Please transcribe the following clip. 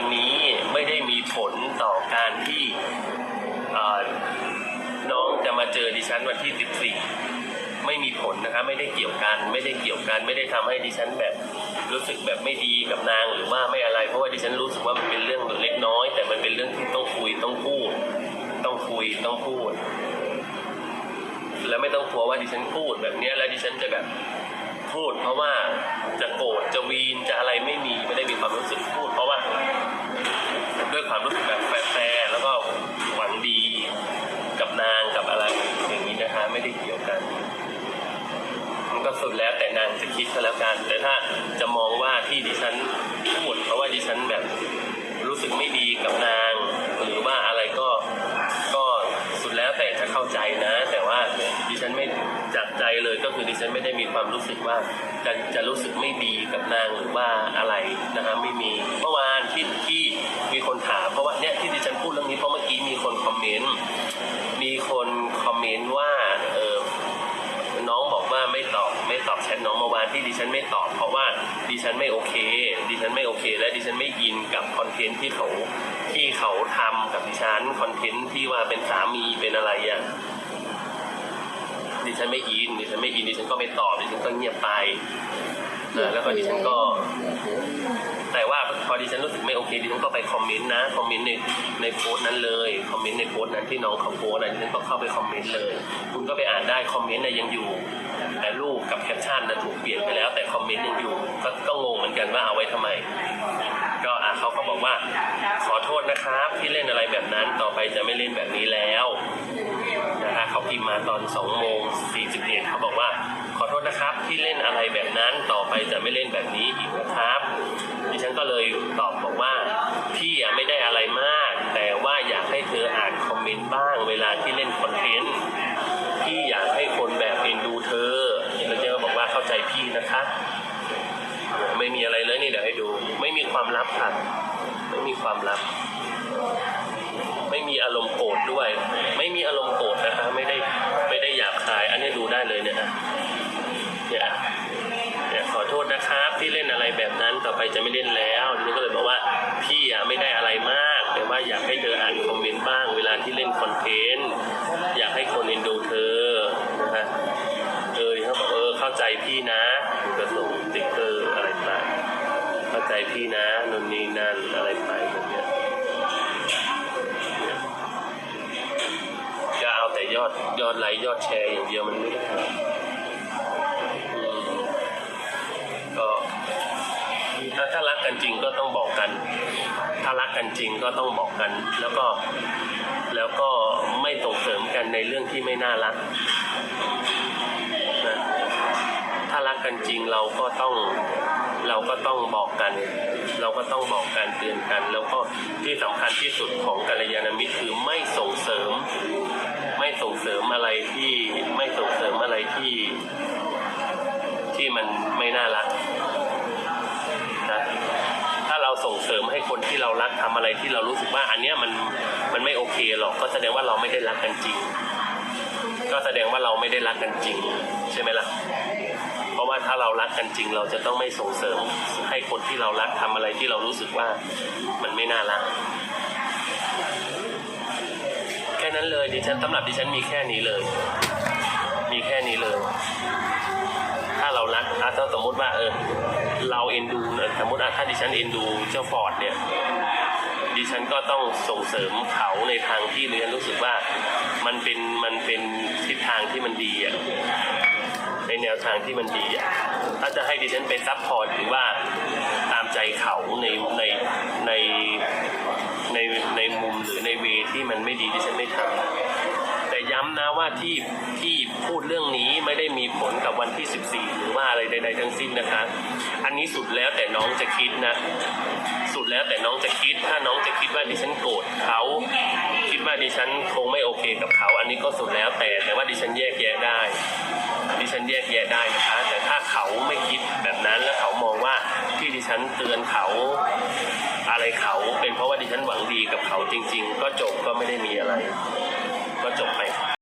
วันนี้ไม่ได้มีผลต่อการที่น้องจะมาเจอดิฉันวันที่ 14 ไม่มีผลนะครับไม่ได้เกี่ยวกันไม่ได้เกี่ยวกัน ไม่ได้ทำให้ดิฉันแบบรู้สึกแบบไม่ดีกับนางหรือว่าไม่อะไร เพราะว่าดิฉันรู้สึกว่ามันเป็นเรื่องเล็กน้อย แต่มันเป็นเรื่องที่ต้องคุยต้องพูด ต้องคุยต้องพูด แล้วไม่ต้องกลัวว่าดิฉันพูดแบบนี้แล้วดิฉันจะแบบพูด เพราะว่าจะโกร แล้วจะคิดก็แล้วกัน แต่ถ้าจะมองว่าที่ดิฉันพูดเพราะว่าดิฉันแบบรู้สึกไม่ดีกับนาง หรือว่าอะไรก็ก็สุดแล้วแต่จะเข้าใจนะ แต่ว่าดิฉันไม่จากใจเลยก็คือดิฉันไม่ได้มีความรู้สึกว่าจะจะรู้สึกไม่ดีกับนางหรือว่าอะไรนะคะไม่มีเมื่อวานที่ที่ ที่ดิฉันไม่ตอบ เพราะว่าดิฉันไม่โอเค ดิฉันไม่โอเค และดิฉันไม่อินกับคอนเทนต์ที่เขาที่เขาทำกับดิฉันคอนเทนต์ที่ว่าเป็นสามีเป็นอะไรอะดิฉันไม่อินดิฉันไม่อินดิฉันก็ไม่ตอบดิฉันก็เงียบไป นะแล้วก็ดิฉันก็ แต่ว่าพอดิฉันรู้สึกไม่โอเคดิฉันก็ไปคอมเมนต์นะคอมเมนต์ในในโพสต์นั้นเลยคอมเมนต์ในโพสต์นั้นที่น้องเขาโพสต์นะดิฉันก็เข้าไปคอมเมนต์เลย คุณก็ไปอ่านได้คอมเมนต์นะยังอยู่แต่รูปกับแคปชั่นนะถูกเปลี่ยนไปแล้ว แต่คอมเมนต์ยังอยู่ก็ก็งงเหมือนกันว่าเอาไว้ทำไม ก็อะเขาก็บอกว่า ขอโทษนะครับ ที่เล่นอะไรแบบนั้นต่อไปจะไม่เล่นแบบนี้แล้ว เขาพิมพ์มาตอน2โมง41เขาบอกว่า ขอโทษนะครับที่เล่นอะไรแบบนั้นต่อไปจะไม่เล่นแบบนี้อีกนะครับดิฉันก็เลยตอบบอกว่าพี่ไม่ได้อะไรมาก แต่ว่าอยากให้เธออ่านคอมเมนต์บ้างเวลาที่เล่นคอนเทนต์พี่อยากให้คนแบบเอ็นดูเธอแล้วเจอบอกว่าเข้าใจพี่นะคะไม่มีอะไรเลยนี่เดี๋ยวให้ดู ไม่มีความลับค่ะไม่มีความลับ แบบนั้นต่อไปจะไม่เล่นแล้วทีนี้ก็เลยบอกว่าพี่อะไม่ได้อะไรมาก แต่ว่าอยากให้เธออ่านคอมเมนต์บ้าง เวลาที่เล่นคอนเทนต์อยากให้คนเอ็นดูเธอนะฮะเออเขาบอกเออเข้าใจพี่นะก็ส่งติ๊กเกอร์อะไรไปเข้าใจพี่นะนนนี่นั่นอะไรไปแบบเนี้ยจะเอาแต่ยอดยอดไลค์ยอดแชร์อย่างเดียวมันไม่ได้ ต้องบอกกัน ถ้ารักกันจริงก็ต้องบอกกัน แล้วก็แล้วก็ไม่ส่งเสริมกันในเรื่องที่ไม่น่ารักนะถ้ารักกันจริงเราก็ต้องเราก็ต้องบอกกัน เราก็ต้องบอกกันเตือนกัน แล้วก็ที่สำคัญที่สุดของกัลยาณมิตรคือไม่ส่งเสริม ไม่ส่งเสริมอะไรที่ไม่ส่งเสริมอะไรที่ที่มันไม่น่ารัก คนที่เรารักทำอะไรที่เรารู้สึกว่าอันเนี้ยมันมันไม่โอเคหรอกก็แสดงว่าเราไม่ได้รักกันจริง ก็แสดงว่าเราไม่ได้รักกันจริง ใช่ไหมล่ะ เพราะว่าถ้าเรารักกันจริง เราจะต้องไม่ส่งเสริมให้คนที่เรารักทำอะไรที่เรารู้สึกว่ามันไม่น่ารักแค่นั้นเลยดิฉันสำหรับดิฉันมีแค่นี้เลย มีแค่นี้เลย ถ้าเรารักถ้าสมมติว่าเออ เราเอ็นดูนะสมมติถ้าดิฉันเอ็นดูเจ้าฟอร์ดเนี่ยดิฉันก็ต้องส่งเสริมเขาในทางที่ดิฉันรู้สึกว่ามันเป็นมันเป็นทิศทางที่มันดีอะในแนวทางที่มันดีอะถ้าจะให้ดิฉันไปซัพพอร์ตหรือว่าตามใจเขาในในในในในมุมหรือในเวที่มันไม่ดีดิฉันไม่ทำแต่ย้ำนะว่าที่ที่พูดเรื่องนี้ไม่ได้มีผลกับวันที่ 14 หรือว่าอะไรใดๆทั้งสิ้นนะคะ อันนี้สุดแล้วแต่น้องจะคิดนะ สุดแล้วแต่น้องจะคิด ถ้าน้องจะคิดว่าดิฉันโกรธเขาคิดว่าดิฉันคงไม่โอเคกับเขา อันนี้ก็สุดแล้วแต่แต่ว่าดิฉันแยกแยะได้ ดิฉันแยกแยะได้นะคะแต่ถ้าเขาไม่คิดแบบนั้นแล้วเขามองว่าที่ดิฉันเตือนเขาอะไรเขาเป็นเพราะว่าดิฉันหวังดีกับเขาจริง ๆ ก็จบก็ไม่ได้มีอะไร ก็จบไป